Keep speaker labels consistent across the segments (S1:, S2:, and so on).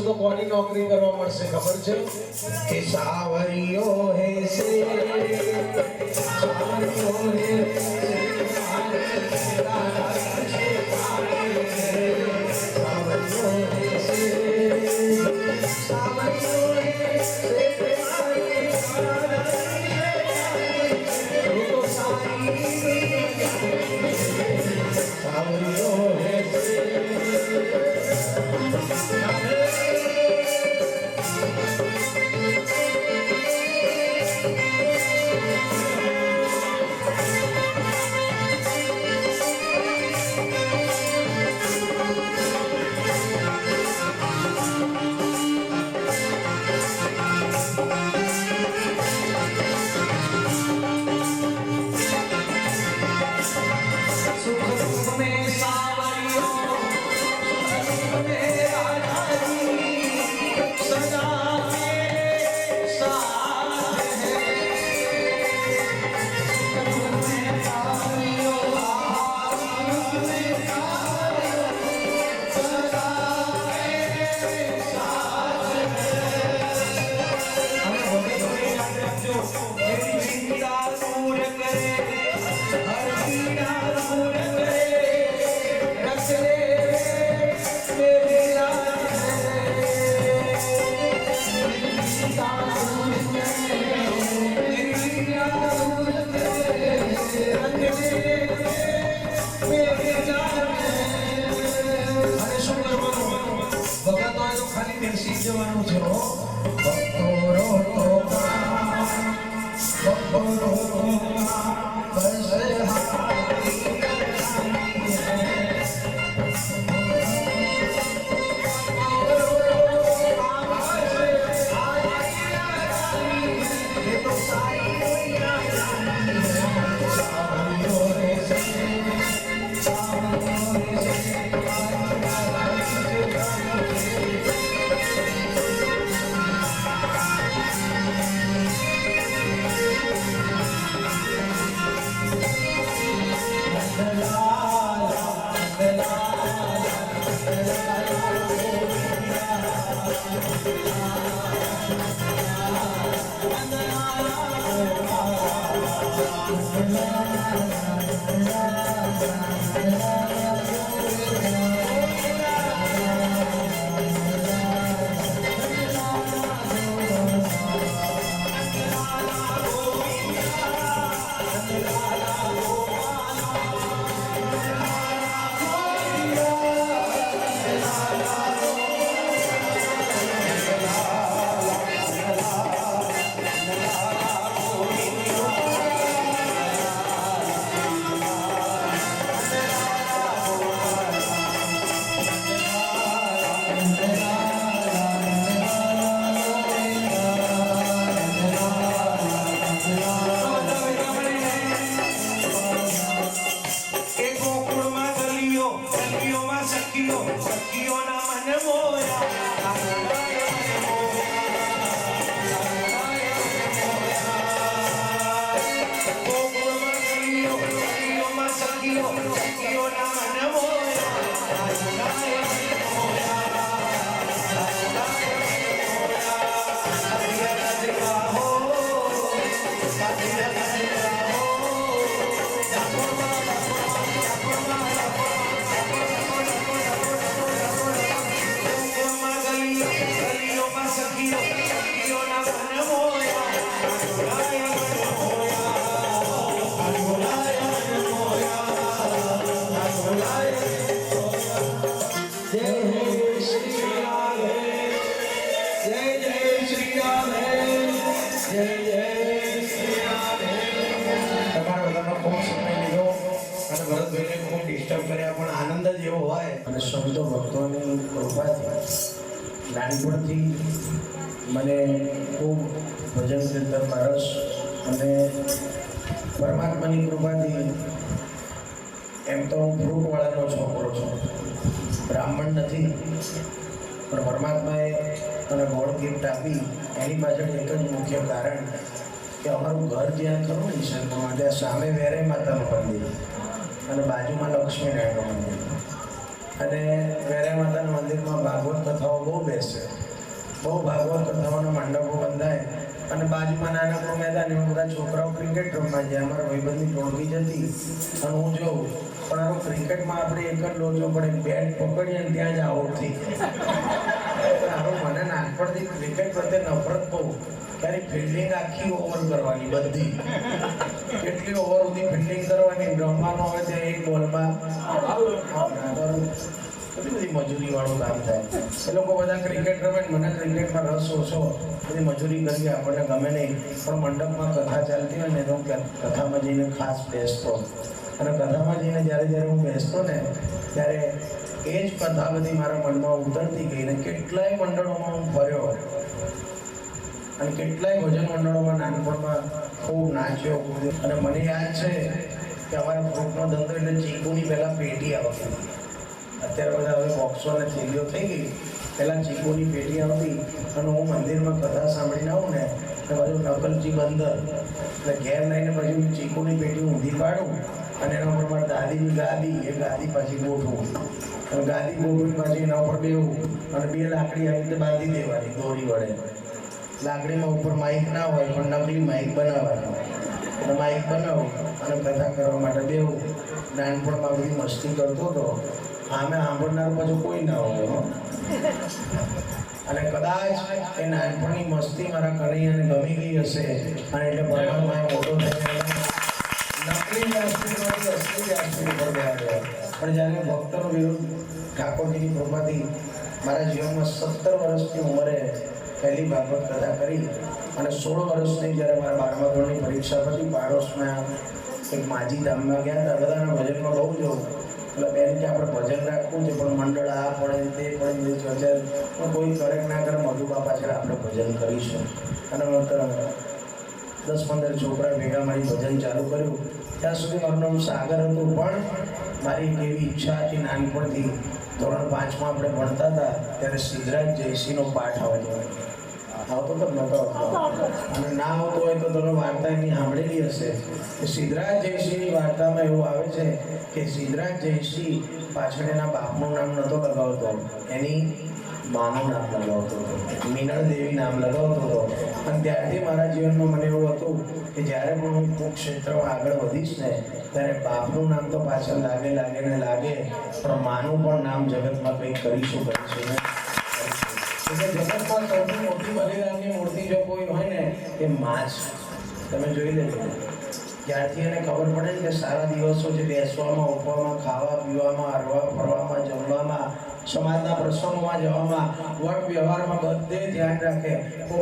S1: તો કોની નોકરી કરવા મળશે ખબર છે? કે સાવરિયો હે. બેસી જવાનું છો. બપોરો રોકા બપોરો રોકા Deus. નાનપણથી મને ખૂબ ભજન કીર્તનમાં રસ અને પરમાત્માની કૃપાથી એમ તો હું ફ્રૂટવાળાનો છોકરો છું. બ્રાહ્મણ નથી, પણ પરમાત્માએ મને ગોળ ગિફ્ટ આપી. એની પાછળ એક જ મુખ્ય કારણ કે અમારું ઘર જ્યાં ખરું ને ઈશ્વરમાં ત્યાં સામે વેરાય માતાનું મંદિર અને બાજુમાં લક્ષ્મીનારાયણનું મંદિર. અને વેરા માતાના મંદિરમાં ભાગવત કથાઓ બહુ બેસે. બહુ ભાગવત કથાઓના મંડપો બંધાય અને બાજુમાં નાનકડું મેદાન એમાં બધા છોકરાઓ ક્રિકેટ રમવા જાય. અમારા ભાઈબંધની ટોળકી જતી. અને હું જોઉં, પણ આવું ક્રિકેટમાં આપણે એક જ લોચો પડે, બેટ પકડીએ અને ત્યાં જ આઉટ થઈ મારો મને નાનપણથી ક્રિકેટ પ્રત્યે નફરત બહુ ત્યારે ફિલ્ડિંગ આખી ઓવર કરવાની બધી. કેટલી ઓવર સુધી ફિલ્ડિંગ કરવાની રમવાનો આવે છે એક બોલમાં કેટલી બધી મજૂરી વાળું કામ થાય. એ લોકો બધા ક્રિકેટ રમે મને ક્રિકેટમાં રસ ઓછો. બધી મજૂરી કરીએ આપણને ગમે નહીં. પણ મંડપમાં કથા ચાલતી હોય ને તો કથામાં જઈને ખાસ બેસતો. અને કથામાં જઈને જ્યારે જ્યારે હું બેસતો ને, ત્યારે એ જ કથા બધી મારા મનમાં ઉતરતી ગઈ ને કેટલાય મંડળોમાં હું ફર્યો. અને કેટલાય ભજન મંડળોમાં, નાનપણમાં ખૂબ નાચ્યો કૂદ્યો. અને મને યાદ છે કે અમારા ફ્રૂટનો ધંધો એટલે ચીકુની પહેલાં પેટી આવતી અત્યારે બધા હવે બોક્સો અને થેલીઓ થઈ ગઈ. પહેલાં ચીકુની પેટી આવતી અને હું મંદિરમાં કથા સાંભળીને આવું ને એટલે બાજુ નકલજી બંદર એટલે ઘેર લઈને પછી હું ચીકુની પેટી ઊંધી પાડું અને એના ઉપર મારી દાદીની ગાદી, એ ગાદી પાછી ગોઠવું. અને ગાદી ગોઠવી પાછી એના ઉપર બેવું અને બે લાકડી આવી રીતે બાંધી દેવાની દોરી વડે. લાકડીમાં ઉપર માઇક ના હોય પણ નકલી માઇક બનાવવાનું અને માઇક બનાવું અને કથા કરવા માટે બેવું. નાનપણમાં બધી મસ્તી કરતો હતો. આમે સાંભળનાર પાછું કોઈ ના હોય અને કદાચ એ નાનપણની મસ્તી મારા કનૈયાને ગમી ગઈ હશે અને એટલે પરમાત્માએ મોટો થઈને નકલી ઉપર બેહાડ્યો પણ જ્યારે ભક્તનો વિરોધ ઠાકોરજીની કૃપાથી મારા જીવનમાં સત્તર વર્ષની ઉંમરે પહેલી ભાગવત કથા કરી અને સોળ વર્ષની જ્યારે મારા બારમા ધોરણની પરીક્ષા હતી પાડોશમાં એક માજી ધામમાં ગયા હતા. બધાના ભજનમાં બહુ જ એટલે બેન કે આપણે ભજન રાખવું છે, પણ મંડળ આ પડે તે પડે ચર્ચા પણ કોઈ કરે ના કરે મધુબા પાછળ આપણે ભજન કરીશું. અને દસ પંદર છોકરા ભેગા મારી ભજન ચાલુ કર્યું. ત્યાં સુધી મારું નામ સાગર હતું, પણ મારી એવી ઈચ્છા હતી નાનપણથી. ધોરણ પાંચમાં આપણે ભણતા હતા ત્યારે સિદ્ધરાજ જયસિંહનો પાઠ આવતો આવતો તો નહોતો આવતો. અને ના આવતો હોય તો તમે વાર્તા એની સાંભળેલી હશે. કે સિદ્ધરાજ જયસિંહની વાર્તામાં એવું આવે છે કે સિદ્ધરાજ જયસિંહ પાછળ એના બાપનું નામ નહોતો લગાવતો. એની માનું નામ લગાવતો હતો. મીનળ દેવી નામ લગાવતો હતો. અને ત્યારથી મારા જીવનમાં મને એવું હતું કે જ્યારે પણ હું કુરુક્ષેત્રમાં આગળ વધીશ ને, ત્યારે બાપનું નામ તો પાછળ લાગે લાગે ને લાગે, પણ માનું પણ નામ જગતમાં કંઈક કરીશું કરીશું ને. એટલે જગતમાં સૌથી મોટી બલિદાનની મૂર્તિ જો કોઈ હોય ને, એ માં તમે જોઈ લેજો. ત્યારથી એને ખબર પડે ને કે સારા દિવસો જે બેસવામાં ઉઠવામાં ખાવા, પીવામાં, હરવા, ફરવામાં, જમવામાં સમાજના પ્રસંગોમાં જવામાં વટ વ્યવહારમાં બધે ધ્યાન રાખે.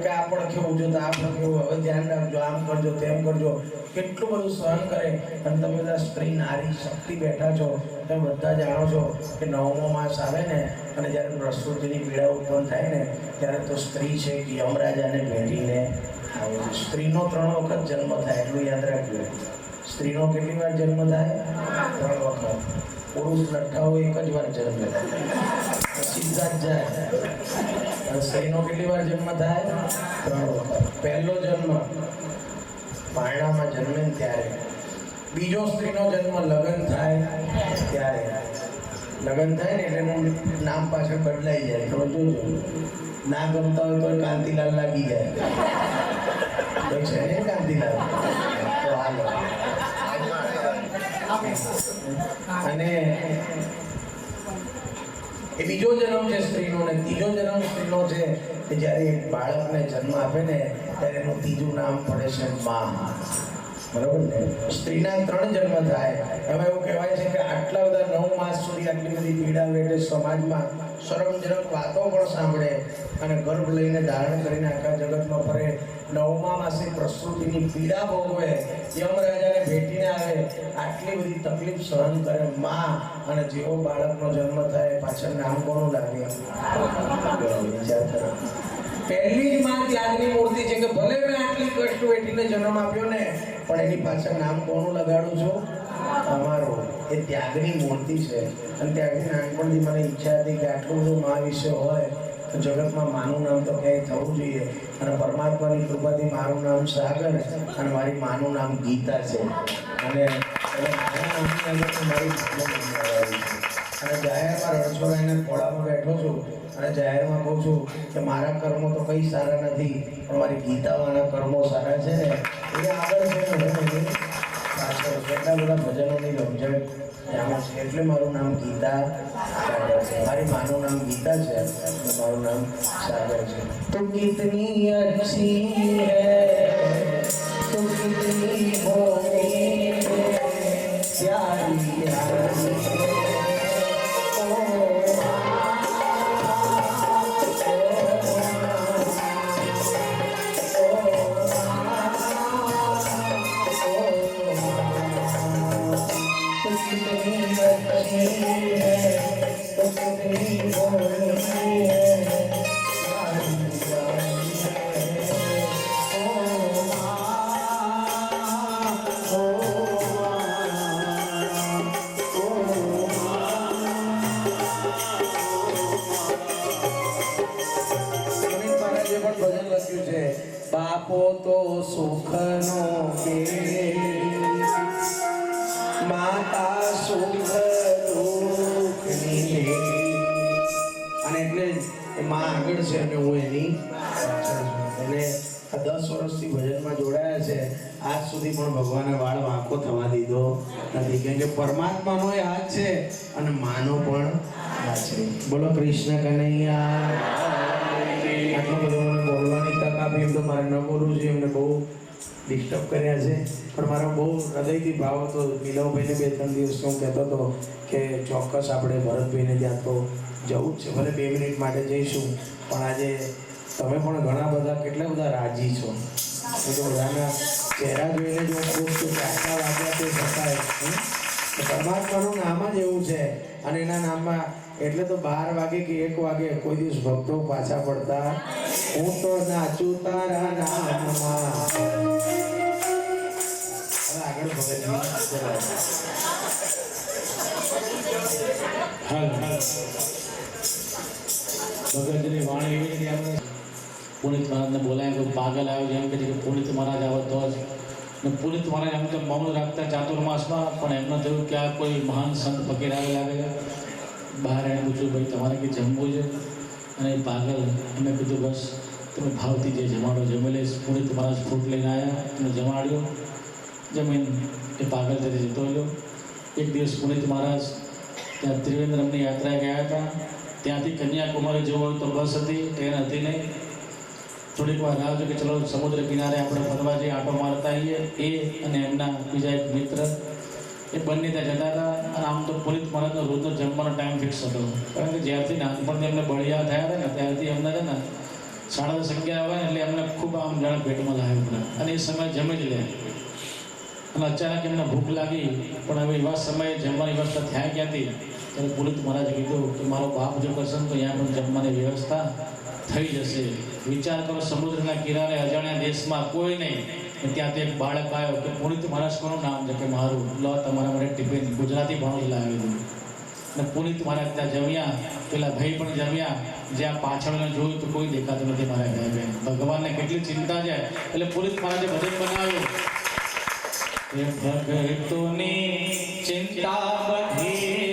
S1: કે આ પણ કેવું જો આ પણ કેવું હવે ધ્યાન રાખજો, આમ કરજો, તેમ કરજો. કેટલું બધું સહન કરે. અને તમે બધા સ્ત્રી, નારી, શક્તિ બેઠા છો. તમે બધા જાણો છો કે નવમો માસ આવે ને, અને જ્યારે પ્રસ્તુતિની પીડા ઉત્પન્ન થાય ને, ત્યારે તો સ્ત્રી છે કે યમરાજાને ભેટીને આવે છે. સ્ત્રીનો ત્રણ વખત જન્મ થાય, એટલું યાદ રાખજો. સ્ત્રીનો કેટલી વાર જન્મ થાય? ત્રણ વખત પુરુષ લઠ્ઠાઓ એક જ વાર જન્મ. લે સીધા જ જાય સ્ત્રીનો કેટલી વાર જન્મ થાય? ત્રણ વખત પહેલો જન્મ પારણામાં જન્મે ત્યારે. બીજો સ્ત્રીનો જન્મ લગ્ન થાય ત્યારે. લગ્ન થાય ને એટલે નામ પાછળ બદલાઈ જાય. તો જોજો ના ગમતા હોય તો કાંતિલાલ લાગી જાય. છે ને કાંતિલાલ? અને એ બીજો જન્મ છે સ્ત્રીનો ને ત્રીજો જન્મ સ્ત્રીનો છે કે જ્યારે એક બાળકને જન્મ આપે ને ત્યારે એનું ત્રીજું નામ પડે છે મા. બરોબર ને? સ્ત્રીના ત્રણ જન્મ થાય. એમાં એવું કહેવાય છે કે આટલા બધા નવ માસ સુધી આટલી બધી પીડા વેઠે સમાજમાં શરમજનક વાતો પણ સાંભળે અને ગર્ભ લઈને ધારણ કરીને આખા જગતમાં ફરે. નવમા માસે પ્રસૂતિની પીડા ભોગવે. યમરાજાને ભેટીને આવે. આટલી બધી તકલીફ સહન કરે માં અને જેવો બાળકનો જન્મ થાય, પાછળ નામ કોનું લાગે? વિચાર કરો પહેલી જ માં ત્યાગની મૂર્તિ છે કે ભલે મેં આટલી કષ્ટ વેઠીને જન્મ આપ્યો ને, પણ એની પાછળ નામ કોનું લગાડું છું? અમારું એ ત્યાગની મૂર્તિ છે. અને ત્યાગની નાનપણથી મને ઈચ્છા હતી કે આટલું બધું મા વિશે હોય, તો જગતમાં માનું નામ તો ક્યાંય થવું જોઈએ. અને પરમાત્માની કૃપાથી મારું નામ સાગર અને મારી માનું નામ ગીતા છે. અને મારા અને જાહેરમાં રણછોડાઈને ખોળામાં બેઠો છું અને જાહેરમાં કહું છું કે મારા કર્મો તો કંઈ સારા નથી, પણ મારી ગીતાવાળા કર્મો સારા છે ને. એ આગળ છું. એટલા બધા ભજનોની રમઝટ એમાં છે એટલે મારું નામ ગીતા સાગર છે મારી માનું નામ ગીતા છે અને મારું નામ સાગર છે તો કિતની અચ્છી હૈ તો કિતની હોની પ્યારી પ્યારી અને એટલે માં આગળ છે અને હું એની એટલે આ દસ વર્ષથી ભજનમાં જોડાયા છે. આજ સુધી પણ ભગવાને વાળ વાંકો થવા દીધો નથી. કેમ કે પરમાત્માનો એ હાથ છે અને માનો પણ છે. બોલો કૃષ્ણ કનૈયા. આટલું બધો બોલવાની તક આપી એમ તો મારે ન બોલવું જોઈએ એમને બહુ ડિસ્ટર્બ કર્યા છે. પણ મારો બહુ હૃદયથી ભાવ હતો. નીલવભાઈને બે ત્રણ દિવસ હું કહેતો હતો કે ચોક્કસ આપણે ભરતભાઈને ત્યાં તો જવું જ છે. ભલે બે મિનિટ માટે જઈશું, પણ આજે તમે પણ ઘણા બધા કેટલા બધા રાજી છો. તો બધાના ચહેરા જોઈને જો છું કે વાગ્યા તે હમ? પરમાત્માનું નામ જ એવું છે અને એના નામમાં એટલે તો બાર વાગે કે એક વાગે કોઈ દિવસ ભક્તો પાછા પડતા હું તો નાચું તારા નામમાં આગળ
S2: હાલ વાણી એવી રીતે આપણે પુનિત મહારાજને બોલાય પાગલ આવ્યો જેમ કે પુનિત મહારાજ આવો તો જ. ને પુનિત મહારાજ એમ તો મૌન રાખતા ચાતુર્માસમાં પણ એમને થયું કે આ કોઈ મહાન સંત ફકીર આવે લાગે છે બહાર એને પૂછ્યું, ભાઈ, તમારે કંઈ જમવું છે? અને પાગલ એમને કીધું, બસ, તમે ભાવથી જે જમાડો જમી લઈશ. પુનિત મહારાજ ફ્રૂટ લઈને આવ્યા અને જમાડ્યો. જમીન એ પાગલ તરીકે જતો રહ્યો. એક દિવસ પુનિત મહારાજ ત્યાં ત્રિવેન્દ્રમની યાત્રાએ ગયા હતા. ત્યાંથી કન્યાકુમારી જવું તો બસ હતી, ટ્રેન હતી નહીં. થોડીક વાર રાહ કે ચલો, સમુદ્ર કિનારે આપણે ફરવા જઈએ, આંટો મારતા આવીએ. એ અને એમના બીજા એક મિત્ર એ બંને ત્યાં જતા હતા અને આમ તો પુનિત મહારાજનો રોજનો જમવાનો ટાઈમ ફિક્સ હતો. કારણ કે જ્યારથી નાનપણથી એમને બળિયા થયા હતા ને, ત્યારથી એમને છે ને સાડા દસ અગિયાર આવે ને એટલે એમને ખૂબ આમ જાણે પેટમાં લાવ્યું પડે અને એ સમય જમી જ લે. અને અચાનક એમને ભૂખ લાગી, પણ હવે એવા સમયે જમવાની વ્યવસ્થા થયા ક્યાંથી? ત્યારે પુનિત મહારાજે કીધું કે મારો બાપ જો કરશે તો અહીંયા પણ જમવાની વ્યવસ્થા થઈ જશે. વિચાર કરો સમુદ્રના કિનારે અજાણ્યા દેશમાં કોઈ નહીં. અને તો એક બાળક આવ્યો કે પુનિત મહારાજ કોનું નામ છે કે મારું. લો, તમારા માટે ટિફિન, ગુજરાતી જ લાવેલું અને પુનિત મહારાજ ત્યાં જમ્યા, પેલા ભાઈ પણ જમ્યા. જ્યાં પાછળ જોયું તો કોઈ દેખાતું નથી મારા ભાઈ બહેન ભગવાનને કેટલી ચિંતા છે. એટલે પુનિત મહારાજે ભજન બનાવ્યું. ભગતોની ચિંતા બધી